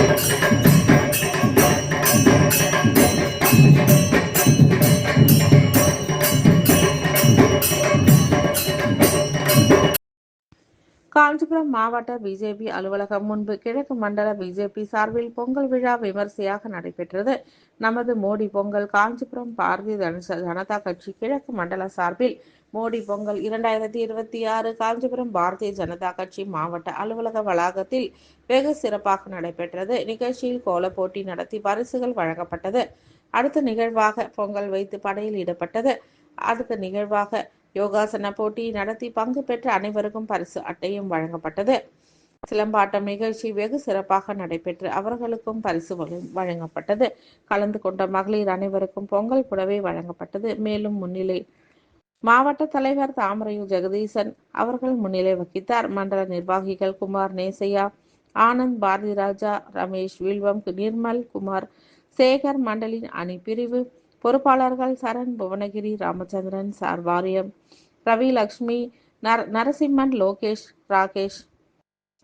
Thank you. Kanchipuram மாவட்ட BJP அலுவலகம் முன்பு கிழக்கு மண்டல பிஜேபி சார்பில் பொங்கல் விழா விமர்சையாக நடைபெற்றது. நமது மோடி பொங்கல் காஞ்சிபுரம் பாரதிய ஜனதா கட்சி கிழக்கு மண்டல சார்பில். மோடி பொங்கல் இரண்டாயிரத்தி இருபத்தி ஆறு காஞ்சிபுரம் பாரதிய ஜனதா கட்சி மாவட்ட அலுவலக வளாகத்தில் வெகு சிறப்பாக நடைபெற்றது. நிகழ்ச்சியில் கோல போட்டி நடத்தி பரிசுகள் வழங்கப்பட்டது. அடுத்த நிகழ்வாக பொங்கல் வைத்து படையில் இடப்பட்டது அடுத்த நிகழ்வாக யோகாசன போட்டி நடத்தி பங்கு பெற்ற அனைவருக்கும் பரிசு அட்டையும் வழங்கப்பட்டது. சிலம்பாட்டம் நிகழ்ச்சி வெகு சிறப்பாக நடைபெற்று அவர்களுக்கும் பரிசு வழங்கப்பட்டது. கலந்து கொண்ட மகளிர் அனைவருக்கும் பொங்கல் புடவை வழங்கப்பட்டது. மேலும் முன்னிலை மாவட்ட தலைவர் தாமரையூர் ஜெகதீசன் அவர்கள் முன்னிலை வகித்தார். மண்டல நிர்வாகிகள் குமார் நேசையா ஆனந்த் பாரதிராஜா ரமேஷ் வில்வம் நிர்மல் குமார் சேகர் மண்டலின் அணி பிரிவு பொறுப்பாளர்கள் சரண் புவனகிரி ராமச்சந்திரன் சார் வாரியம் ரவி லக்ஷ்மி நர நரசிம்மன் லோகேஷ் ராகேஷ்.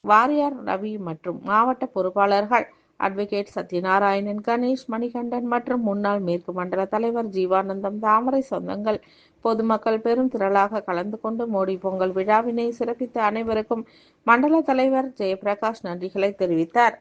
வாரியார் ரவி மற்றும் மாவட்ட பொறுப்பாளர்கள் அட்வொகேட் சத்யநாராயணன் கணேஷ் மணிகண்டன் மற்றும் முன்னாள் மேற்கு மண்டல தலைவர் ஜீவானந்தம் தாமரை சொந்தங்கள் பொதுமக்கள் பெரும் திரளாக கலந்து கொண்டு மோடி பொங்கல் விழாவினை சிறப்பித்த அனைவருக்கும் மண்டல தலைவர் ஜெயபிரகாஷ் நன்றிகளை தெரிவித்தார்.